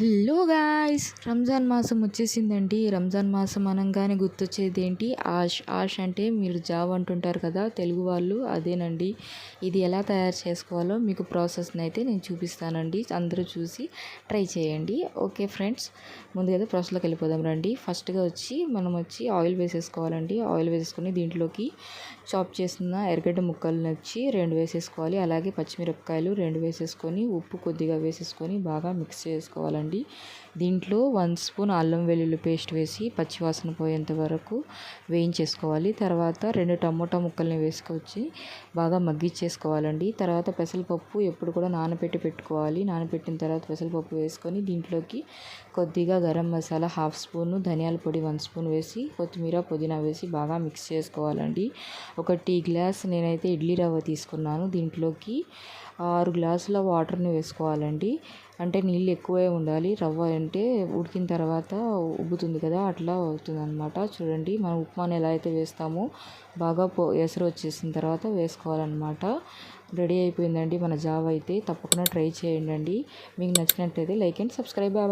Hello guys Ramzan మాసం వచ్చేసిందండి. రంజాన్ మాసం అనగానే గుర్తొచ్చేది ఏంటి ఆష్ ఆష్ అంటే మీరు జావ్ అంటుంటారు కదా తెలుగు వాళ్ళు అదేనండి. ఇది ఎలా తయారు చేసుకోవాలో మీకు ప్రాసెస్ని అయితే నేను చూపిస్తానండి. అందరూ చూసి ట్రై చేయండి. ఓకే ఫ్రెండ్స్ ముందుగా ప్రాసెస్లోకి వెళ్ళిపోదాం రండి. ఫస్ట్గా వచ్చి మనం వచ్చి ఆయిల్ వేసేసుకోవాలండి. ఆయిల్ వేసేసుకొని దీంట్లోకి చాప్ చేసిన ఎర్రగడ్డ ముక్కలను వచ్చి రెండు వేసేసుకోవాలి. అలాగే పచ్చిమిరపకాయలు రెండు వేసేసుకొని ఉప్పు కొద్దిగా వేసేసుకొని బాగా మిక్స్ చేసుకోవాలండి. దీంట్లో వన్ స్పూన్ అల్లం వెల్లుల్లి పేస్ట్ వేసి పచ్చివాసన పోయేంత వరకు వేయించేసుకోవాలి. తర్వాత రెండు టమోటా ముక్కల్ని వేసుకొచ్చి బాగా మగ్గిచ్చేసుకోవాలండి. తర్వాత పెసరపప్పు ఎప్పుడు కూడా నానబెట్టి పెట్టుకోవాలి. నానబెట్టిన తర్వాత పెసరపప్పు వేసుకొని దీంట్లోకి కొద్దిగా గరం మసాలా హాఫ్ స్పూను ధనియాల పొడి వన్ స్పూన్ వేసి కొత్తిమీర పుదీనా వేసి బాగా మిక్స్ చేసుకోవాలండి. ఒక టీ గ్లాస్ నేనైతే ఇడ్లీ రవ్వ తీసుకున్నాను. దీంట్లోకి ఆరు గ్లాసుల వాటర్ని వేసుకోవాలండి. అంటే నీళ్ళు ఎక్కువే ఉండాలి. రవ్వ అంటే ఉడికిన తర్వాత ఉబ్బుతుంది కదా అట్లా అవుతుంది అనమాట చూడండి మనం ఉప్మాని ఎలా అయితే వేస్తామో బాగా పో ఎసరు వచ్చేసిన తర్వాత వేసుకోవాలన్నమాట. రెడీ అయిపోయిందండి మన జావ అయితే. తప్పకుండా ట్రై చేయండి మీకు నచ్చినట్లయితే లైక్ అండ్ సబ్స్క్రైబ్. బాయ్.